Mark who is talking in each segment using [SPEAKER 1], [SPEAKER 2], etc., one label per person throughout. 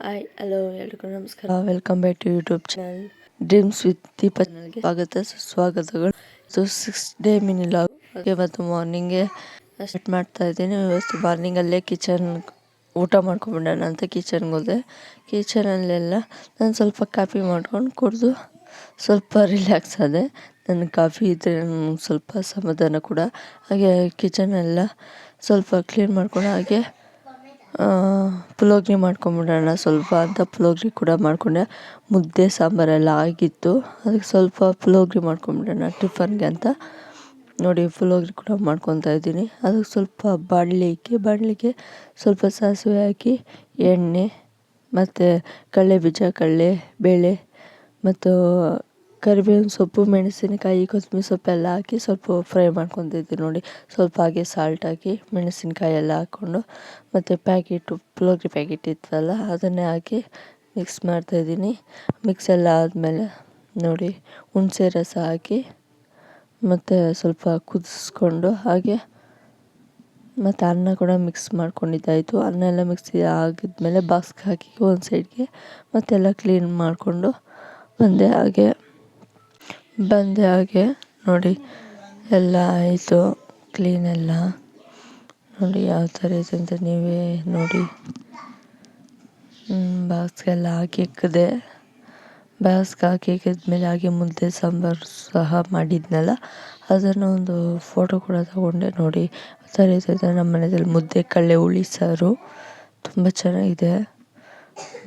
[SPEAKER 1] Hi hello ಎಲ್ರಿಗೂ ನಮಸ್ಕಾರ welcome back to YouTube channel dreams with Deepa ಸ್ವಾಗತ ಸುಸ್ವಾಗತಗಳು ಇದು ಸಿಕ್ಸ್ ಡೇ ಮಿನಿ ಲಾಗ್ ಇವತ್ತು ಮಾರ್ನಿಂಗೆ ಸ್ಟಾರ್ಟ್ ಮಾಡ್ತಾ ಇದ್ದೀನಿ ಇವತ್ತು ಮಾರ್ನಿಂಗಲ್ಲೇ ಕಿಚನ್ ಊಟ ಮಾಡ್ಕೊಂಬಿಡೋಣ ಅಂತ ಕಿಚನ್ಗೆ ಹೋದೆ. ಕಿಚನಲ್ಲೆಲ್ಲ ನಾನು ಸ್ವಲ್ಪ ಕಾಫಿ ಮಾಡ್ಕೊಂಡು ಕುಡಿದು ಸ್ವಲ್ಪ ರಿಲ್ಯಾಕ್ಸ್ ಆದೆ. ನನ್ನ ಕಾಫಿ ಇದ್ದರೆ ಸ್ವಲ್ಪ ಸಮಾಧಾನ ಕೂಡ. ಹಾಗೆ ಕಿಚನೆಲ್ಲ ಸ್ವಲ್ಪ ಕ್ಲೀನ್ ಮಾಡ್ಕೊಂಡು ಹಾಗೆ ಪುಳಿಯೋಗ್ರೆ ಮಾಡ್ಕೊಂಬಿಡೋಣ. ಸ್ವಲ್ಪ ಅಂತ ಪುಳೋಗ್ರೆ ಕೂಡ ಮಾಡಿಕೊಂಡೆ. ಮುದ್ದೆ ಸಾಂಬಾರೆಲ್ಲ ಆಗಿತ್ತು. ಅದಕ್ಕೆ ಸ್ವಲ್ಪ ಪುಳೋಗ್ರೆ ಮಾಡ್ಕೊಂಬಿಡೋಣ ಟಿಫನ್ಗೆ ಅಂತ. ನೋಡಿ ಪುಳೋಗ್ರೆ ಕೂಡ ಮಾಡ್ಕೊತಾ ಇದ್ದೀನಿ. ಅದಕ್ಕೆ ಸ್ವಲ್ಪ ಬಾಣಲಿಕ್ಕೆ ಬಾಣಲೆಗೆ ಸ್ವಲ್ಪ ಸಾಸಿವೆ ಹಾಕಿ, ಎಣ್ಣೆ, ಮತ್ತು ಕಡಲೆ ಬೀಜ, ಕಡಲೆ, ಬೇಳೆ, ಮತ್ತು ಕರಿಬೇವಿನ ಸೊಪ್ಪು, ಮೆಣಸಿನಕಾಯಿ, ಕೊತ್ತಂಬರಿ ಸೊಪ್ಪೆಲ್ಲ ಹಾಕಿ ಸ್ವಲ್ಪ ಫ್ರೈ ಮಾಡ್ಕೊತಿದ್ದೀನಿ ನೋಡಿ. ಸ್ವಲ್ಪ ಹಾಗೆ ಸಾಲ್ಟ್ ಹಾಕಿ, ಮೆಣಸಿನಕಾಯಿ ಎಲ್ಲ ಹಾಕ್ಕೊಂಡು ಮತ್ತು ಪ್ಯಾಕೆಟು ಪುಳಿಯೋಗ್ರೆ ಪ್ಯಾಕೆಟ್ ಇತ್ತಲ್ಲ ಅದನ್ನೇ ಹಾಕಿ ಮಿಕ್ಸ್ ಮಾಡ್ತಾಯಿದ್ದೀನಿ ಮಿಕ್ಸ್ ಎಲ್ಲ ಆದಮೇಲೆ ನೋಡಿ ಹುಣಸೆ ರಸ ಹಾಕಿ ಮತ್ತು ಸ್ವಲ್ಪ ಕುದಿಸ್ಕೊಂಡು ಹಾಗೆ ಮತ್ತು ಅನ್ನ ಕೂಡ ಮಿಕ್ಸ್ ಮಾಡ್ಕೊಂಡಿದ್ದಾಯಿತು. ಅನ್ನ ಎಲ್ಲ ಮಿಕ್ಸ್ ಆಗಿದ್ಮೇಲೆ ಬಾಕ್ಸ್ಗೆ ಹಾಕಿ ಒಂದು ಸೈಡ್ಗೆ ಮತ್ತೆಲ್ಲ ಕ್ಲೀನ್ ಮಾಡಿಕೊಂಡು ಬಂದೆ. ಹಾಗೆ ಬಂದೆ ಹಾಗೆ. ನೋಡಿ, ಎಲ್ಲ ಆಯಿತು ಕ್ಲೀನ್ ಎಲ್ಲ. ನೋಡಿ, ಯಾವ ಥರ ಇದೆ ಅಂತ ನೀವೇ ನೋಡಿ. ಬಾಕ್ಸ್ಗೆಲ್ಲ ಹಾಕಿ ಇಕ್ಕಿದೆ. ಬಾಕ್ಸ್ಗೆ ಹಾಕಿ ಇಕ್ಕಿದ್ಮೇಲೆ ಹಾಗೆ ಮುದ್ದೆ ಸಾಂಬಾರು ಸಹ ಮಾಡಿದ್ನಲ್ಲ, ಅದನ್ನು ಒಂದು ಫೋಟೋ ಕೂಡ ತಗೊಂಡೆ. ನೋಡಿ ಥರ ಇದೆ ನಮ್ಮ ಮನೆಯಲ್ಲಿ ಮುದ್ದೆ ಕಳ್ಳೆ ಹುಳಿ ಸಾರು. ತುಂಬ ಚೆನ್ನಾಗಿದೆ.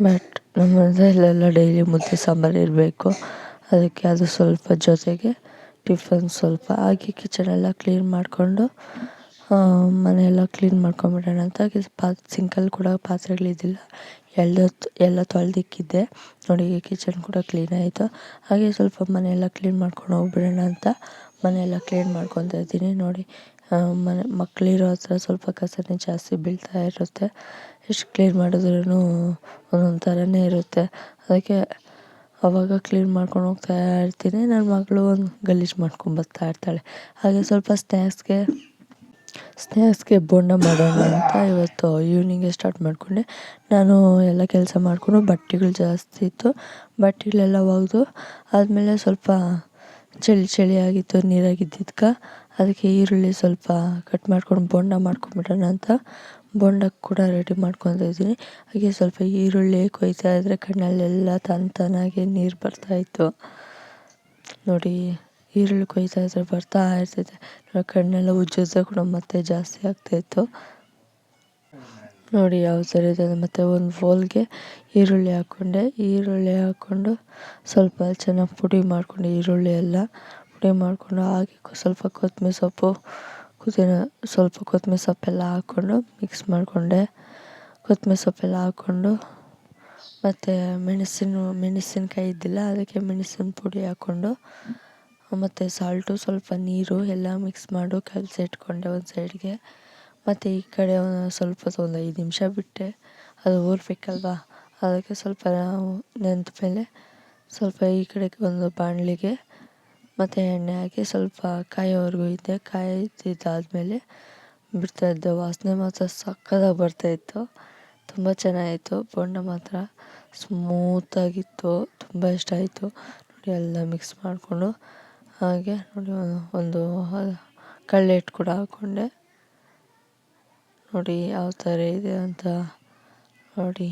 [SPEAKER 1] ಬಟ್ ನಮ್ಮ ಮನೆಯಲ್ಲೆಲ್ಲ ಡೈಲಿ ಮುದ್ದೆ ಸಾಂಬಾರು ಇರಬೇಕು. ಅದಕ್ಕೆ ಅದು ಸ್ವಲ್ಪ ಜೊತೆಗೆ ಟಿಫನ್ ಸ್ವಲ್ಪ ಹಾಗೆ ಕಿಚನೆಲ್ಲ ಕ್ಲೀನ್ ಮಾಡಿಕೊಂಡು ಮನೆಯೆಲ್ಲ ಕ್ಲೀನ್ ಮಾಡ್ಕೊಂಬಿಡೋಣ ಅಂತ ಪಾ ಸಿಂಕಲ್ಲಿ ಕೂಡ ಪಾತ್ರೆಗಳಿದ್ದಿಲ್ಲ. ಎಲ್ಲ ಎಲ್ಲ ತೊಳೆದಿಕ್ಕಿದ್ದೆ. ನೋಡಿ ಕಿಚನ್ ಕೂಡ ಕ್ಲೀನ್ ಆಯಿತು. ಹಾಗೆ ಸ್ವಲ್ಪ ಮನೆಯೆಲ್ಲ ಕ್ಲೀನ್ ಮಾಡ್ಕೊಂಡು ಹೋಗ್ಬಿಡೋಣ ಅಂತ ಮನೆಯೆಲ್ಲ ಕ್ಲೀನ್ ಮಾಡ್ಕೊತಾ ಇದ್ದೀನಿ. ನೋಡಿ ಮನೆ ಮಕ್ಕಳಿರೋ ಹತ್ರ ಸ್ವಲ್ಪ ಕಸನೇ ಜಾಸ್ತಿ ಬೀಳ್ತಾ ಇರುತ್ತೆ. ಎಷ್ಟು ಕ್ಲೀನ್ ಮಾಡಿದ್ರೂ ಒಂದೊಂದು ಥರನೇ ಇರುತ್ತೆ. ಅದಕ್ಕೆ ಅವಾಗ ಕ್ಲೀನ್ ಮಾಡ್ಕೊಂಡು ಹೋಗ್ತಾ ಇರ್ತೀನಿ. ನನ್ನ ಮಗಳು ಒಂದು ಗಲೀಜು ಮಾಡ್ಕೊಂಡು ಬರ್ತಾ ಇರ್ತಾಳೆ. ಹಾಗೆ ಸ್ವಲ್ಪ ಸ್ನ್ಯಾಕ್ಸ್ಗೆ ಸ್ನ್ಯಾಕ್ಸ್ಗೆ ಬೋಂಡ ಮಾಡೋಣ ಅಂತ ಇವತ್ತು ಈವ್ನಿಂಗೇ ಸ್ಟಾರ್ಟ್ ಮಾಡಿಕೊಂಡೆ. ನಾನು ಎಲ್ಲ ಕೆಲಸ ಮಾಡಿಕೊಂಡು ಬಟ್ಟೆಗಳು ಜಾಸ್ತಿ ಇತ್ತು. ಬಟ್ಟೆಗಳೆಲ್ಲ ಒಗೆದು ಆದಮೇಲೆ ಸ್ವಲ್ಪ ಚಳಿ ಚಳಿ ಆಗಿತ್ತು ನೀರಾಗಿದ್ದಿದ್ಕೆ ಅದಕ್ಕೆ ಈರುಳ್ಳಿ ಸ್ವಲ್ಪ ಕಟ್ ಮಾಡ್ಕೊಂಡು ಬೋಂಡ ಮಾಡ್ಕೊಂಬಿಡೋಣ ಅಂತ ಬೋಂಡಕ್ಕೆ ಕೂಡ ರೆಡಿ ಮಾಡ್ಕೊತಾ ಇದ್ದೀನಿ. ಹಾಗೆ ಸ್ವಲ್ಪ ಈರುಳ್ಳಿ ಕೊಯ್ತಾ ಇದ್ದರೆ ಕಣ್ಣಲ್ಲೆಲ್ಲ ತನ್ ತಾನಾಗೆ ನೀರು ಬರ್ತಾಯಿತ್ತು ನೋಡಿ, ಈರುಳ್ಳಿ ಕೊಯ್ತಾ ಇದ್ದರೆ ಬರ್ತಾ ಇರ್ತೈತೆ. ಕಣ್ಣೆಲ್ಲ ಉಜ್ಜಿದ್ರೆ ಕೂಡ ಮತ್ತೆ ಜಾಸ್ತಿ ಆಗ್ತಾಯಿತ್ತು ನೋಡಿ ಯಾವ ಥರ ಇದೆ ಮತ್ತು ಒಂದು ಫೋಲ್ಗೆ ಈರುಳ್ಳಿ ಹಾಕ್ಕೊಂಡೆ ಈರುಳ್ಳಿ ಹಾಕ್ಕೊಂಡು ಸ್ವಲ್ಪ ಚೆನ್ನಾಗಿ ಪುಡಿ ಮಾಡಿಕೊಂಡೆ ಈರುಳ್ಳಿ ಎಲ್ಲ ಪುಡಿ ಮಾಡಿಕೊಂಡು ಹಾಗೆ ಸ್ವಲ್ಪ ಕೊತ್ತಂಬರಿ ಸೊಪ್ಪು ಪುದೀನ ಸ್ವಲ್ಪ ಕೊತ್ತಂಬರಿ ಸೊಪ್ಪೆಲ್ಲ ಹಾಕ್ಕೊಂಡು ಮಿಕ್ಸ್ ಮಾಡಿಕೊಂಡೆ. ಕೊತ್ತಂಬರಿ ಸೊಪ್ಪೆಲ್ಲ ಹಾಕ್ಕೊಂಡು ಮತ್ತು ಮೆಣಸಿನ ಮೆಣಸಿನ್ಕಾಯಿ ಇದ್ದಿಲ್ಲ, ಅದಕ್ಕೆ ಮೆಣಸಿನ ಪುಡಿ ಹಾಕ್ಕೊಂಡು ಮತ್ತು ಸಾಲ್ಟು ಸ್ವಲ್ಪ ನೀರು ಎಲ್ಲ ಮಿಕ್ಸ್ ಮಾಡು, ಕಲಸಿ ಇಟ್ಕೊಂಡೆ ಒಂದು ಸೈಡ್ಗೆ ಮತ್ತು ಈ ಕಡೆ ಸ್ವಲ್ಪ ಒಂದು ಐದು ನಿಮಿಷ ಬಿಟ್ಟೆ. ಅದು ಊರ್ಬೇಕಲ್ವಾ? ಅದಕ್ಕೆ ಸ್ವಲ್ಪ ನೆಂದ ಮೇಲೆ ಸ್ವಲ್ಪ ಈ ಕಡೆಗೆ ಒಂದು ಬಾಣಲಿಗೆ ಮತ್ತು ಎಣ್ಣೆ ಹಾಕಿ ಸ್ವಲ್ಪ ಕಾಯೋವರೆಗೂ ಇದ್ದೆ ಕಾಯ್ದಿದ್ದಾದಮೇಲೆ ಬಿಡ್ತಾಯಿದ್ದೆ ವಾಸನೆ ಮಾತ್ರ ಸಕ್ಕತ್ತಾಗಿ ಬರ್ತಾಯಿತ್ತು ತುಂಬ ಚೆನ್ನಾಗಿತ್ತು. ಬೋಂಡ ಮಾತ್ರ ಸ್ಮೂತಾಗಿತ್ತು ತುಂಬ ಇಷ್ಟ ಆಯಿತು. ನೋಡಿ, ಎಲ್ಲ ಮಿಕ್ಸ್ ಮಾಡಿಕೊಂಡು ಹಾಗೆ ನೋಡಿ, ಒಂದು ಕಳ್ಳೆ ಹಿಟ್ಟು ಕೂಡ ಹಾಕ್ಕೊಂಡೆ ನೋಡಿ, ಯಾವ ಥರ ಇದೆ ಅಂತ ನೋಡಿ.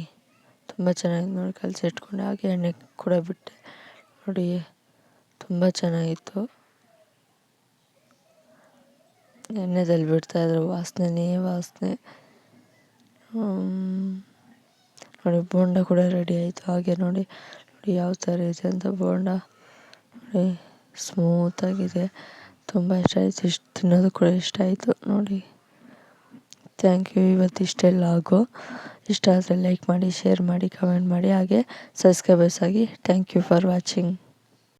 [SPEAKER 1] ತುಂಬ ಚೆನ್ನಾಗಿ ನೋಡಿ, ಕಲಸಿ ಇಟ್ಕೊಂಡೆ. ಹಾಗೆ ಎಣ್ಣೆ ಕೂಡ ಬಿಟ್ಟೆ. ನೋಡಿ ತುಂಬ ಚೆನ್ನಾಗಿತ್ತು. ಎಣ್ಣೆದಲ್ಲಿ ಬಿಡ್ತಾಯಿದ್ರು ವಾಸನೆನೇ, ವಾಸನೆ. ನೋಡಿ, ಬೋಂಡ ಕೂಡ ರೆಡಿ ಆಯಿತು. ಹಾಗೆ ನೋಡಿ ನೋಡಿ ಯಾವ ಥರ ಇದೆ ಅಂತ ಬೋಂಡ. ನೋಡಿ ಸ್ಮೂತಾಗಿದೆ ತುಂಬ ಇಷ್ಟ ಆಯಿತು. ಇಷ್ಟು ತಿನ್ನೋದು ಕೂಡ ಇಷ್ಟ ಆಯಿತು. ನೋಡಿ. ಥ್ಯಾಂಕ್ ಯು ಇವತ್ತು ಇಷ್ಟೆಲ್ಲ ಆಗು. ಇಷ್ಟ ಆದರೆ ಲೈಕ್ ಮಾಡಿ ಶೇರ್ ಮಾಡಿ ಕಮೆಂಟ್ ಮಾಡಿ. ಹಾಗೆ ಸಬ್ಸ್ಕ್ರೈಬರ್ಸ್ ಆಗಿ ಥ್ಯಾಂಕ್ ಯು ಫಾರ್ ವಾಚಿಂಗ್